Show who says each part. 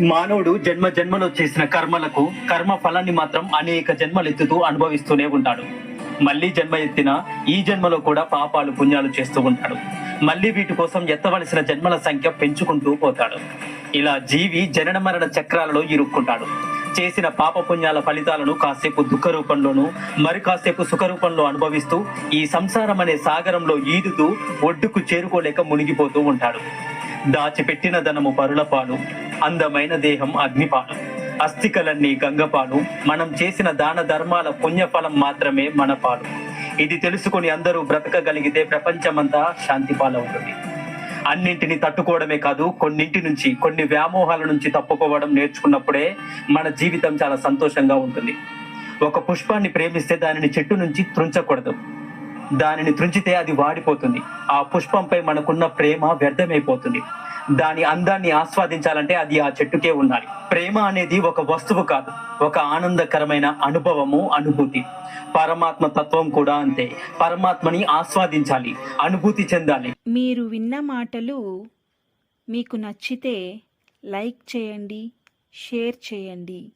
Speaker 1: మానవుడు జన్మ జన్మలో చేసిన కర్మలకు కర్మ ఫలాన్ని మాత్రం అనేక జన్మలు ఎత్తుతూ అనుభవిస్తూనే ఉంటాడు. మళ్ళీ జన్మ ఎత్తిన ఈ జన్మలో కూడా పాపాలు పుణ్యాలు చేస్తూ ఉంటాడు. మళ్ళీ వీటి కోసం ఎత్తవలసిన జన్మల సంఖ్య పెంచుకుంటూ పోతాడు. ఇలా జీవి జనన మరణ చక్రాలలో ఇరుక్కుంటాడు. చేసిన పాప పుణ్యాల ఫలితాలను కాసేపు దుఃఖ రూపంలోనూ మరి కాసేపు సుఖ రూపంలో అనుభవిస్తూ ఈ సంసారం అనే సాగరంలో ఈదుతూ ఒడ్డుకు చేరుకోలేక మునిగిపోతూ ఉంటాడు. దాచిపెట్టిన ధనము పరుల పాలు అందమైన దేహం అగ్నిపాలు అస్థికలన్నీ గంగపాలు. మనం చేసిన దాన ధర్మాల పుణ్యఫలం మాత్రమే మన పాలు. ఇది తెలుసుకొని అందరూ బ్రతకగలిగితే ప్రపంచమంతా శాంతి పాలవుతుంది అన్నింటిని తట్టుకోవడమే కాదు కొన్నింటి నుంచి కొన్ని వ్యామోహాల నుంచి తప్పుకోవడం నేర్చుకున్నప్పుడే మన జీవితం చాలా సంతోషంగా ఉంటుంది. ఒక పుష్పాన్ని ప్రేమిస్తే దానిని చెట్టు నుంచి త్రుంచకూడదు. దానిని త్రుంచితే అది వాడిపోతుంది. ఆ పుష్పంపై మనకున్న ప్రేమ వ్యర్థమైపోతుంది. దాని అందాన్ని ఆస్వాదించాలంటే అది ఆ చెట్టుకే ఉండాలి. ప్రేమ అనేది ఒక వస్తువు కాదు ఒక ఆనందకరమైన అనుభవము అనుభూతి. పరమాత్మ తత్వం కూడా అంతే. పరమాత్మని ఆస్వాదించాలి అనుభూతి చెందాలి.
Speaker 2: మీరు విన్న మాటలు మీకు నచ్చితే లైక్ చేయండి షేర్ చేయండి.